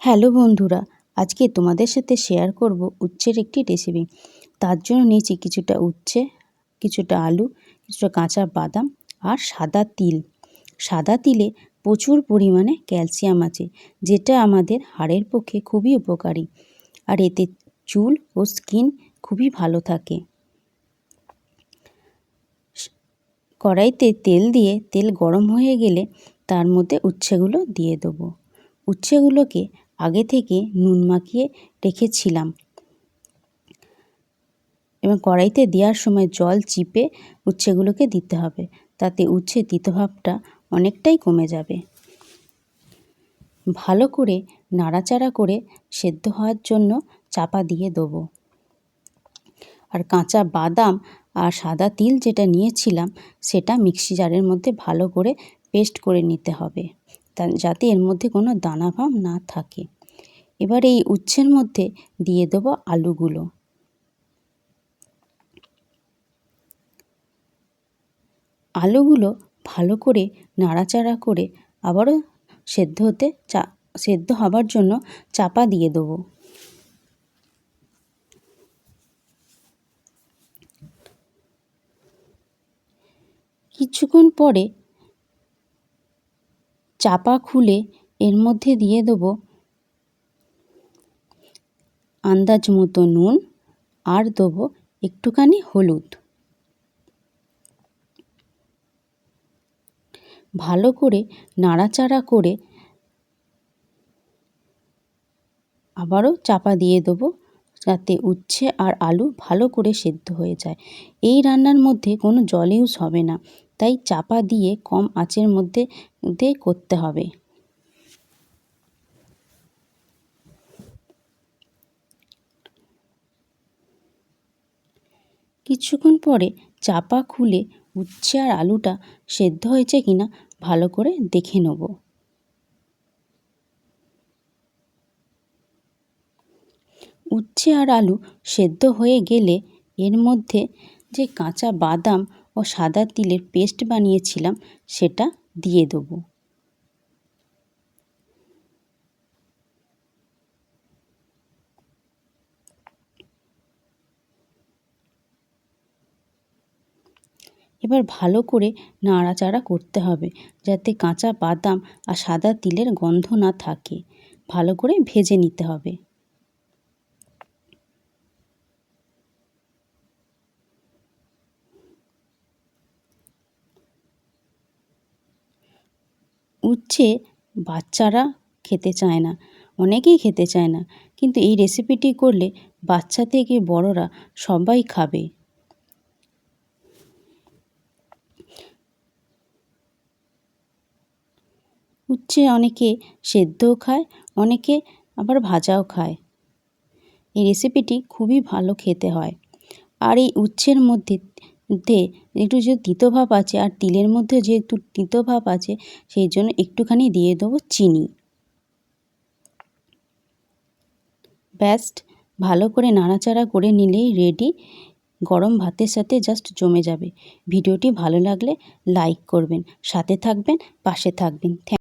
Hello বন্ধুরা, আজকে তোমাদের সাথে শেয়ার করব উচ্ছের একটি রেসিপি তার জন্য নিয়েছি কিছুটা উচ্ছে, কিছুটা আলু, কিছুটা কাঁচা বাদাম আর সাদা তিল। সাদা তিলে প্রচুর পরিমাণে ক্যালসিয়াম আছে, যেটা আমাদের হাড়ের পক্ষে খুবই উপকারী। আর এতে চুল ও স্কিন খুবই ভালো থাকে। কড়াইতে তেল দিয়ে তেল গরম হয়ে গেলে তার মধ্যে উচ্ছেগুলো দিয়ে দেবো। উচ্ছেগুলোকে আগে থেকে নুন মাখিয়ে রেখেছিলাম। এবং কড়াইতে দেওয়ার সময় জল চিপে উচ্ছেগুলোকে দিতে হবে, তাতে উচ্ছে তিতভাবটা অনেকটাই কমে যাবে। ভালো করে নাড়াচাড়া করে সেদ্ধ হওয়ার জন্য চাপা দিয়ে দেবো। আর কাঁচা বাদাম আর সাদা তিল যেটা নিয়েছিলাম, সেটা মিক্সি জারের মধ্যে ভালো করে পেস্ট করে নিতে হবে। যাতে এর মধ্যে কোনো দানা ভাব না থাকে। এবার এই উচ্ছের মধ্যে দিয়ে দেবো আলুগুলো। আলুগুলো ভালো করে নাড়াচাড়া করে আবারও সেদ্ধ হতে চা, সেদ্ধ হবার জন্য চাপা দিয়ে দেবো। কিছুক্ষণ পরে চাপা খুলে এর মধ্যে দিয়ে দেবো আন্দাজ মতো নুন আর দেবো একটুখানি হলুদ। ভালো করে নাড়াচাড়া করে আবারও চাপা দিয়ে দেবো যাতে উচ্ছে আর আলু ভালো করে সেদ্ধ হয়ে যায়। এই রান্নার মধ্যে কোনো জল ইউজ হবে না। তাই চাপা দিয়ে কম আঁচের মধ্যে দিয়ে করতে হবে। কিছুক্ষণ পরে চাপা খুলে উচ্ছে আর আলুটা সেদ্ধ হয়েছে কিনা ভালো করে দেখে নেব। উচ্ছে আর আলু সেদ্ধ হয়ে গেলে এর মধ্যে যে কাঁচা বাদাম ও সাদা তিলের পেস্ট বানিয়েছিলাম, সেটা দিয়ে দেবো। এবার ভালো করে নাড়াচাড়া করতে হবে, যাতে কাঁচা বাদাম আর সাদা তিলের গন্ধ না থাকে। ভালো করে ভেজে নিতে হবে। উচ্ছে বাচ্চারা খেতে চায় না, অনেকেই খেতে চায় না। কিন্তু এই রেসিপিটি করলে বাচ্চা থেকে বড়রা সবাই খাবে। উচ্ছে অনেকে সেদ্ধও খায়, অনেকে আবার ভাজাও খায়। এই রেসিপিটি খুবই ভালো খেতে হয়। আর এই উচ্ছের মধ্যে একটু যে তিতো ভাব আছে আর তিলের মধ্যে যে একটু তিতো ভাব আছে, সেই জন্য একটুখানি দিয়ে দেবো চিনি। ব্যাস্ট ভালো করে নাড়াচাড়া করে নিলেই রেডি গরম ভাতের সাথে জাস্ট জমে যাবে। ভিডিওটি ভালো লাগলে লাইক করবেন, সাথে থাকবেন, পাশে থাকবেন।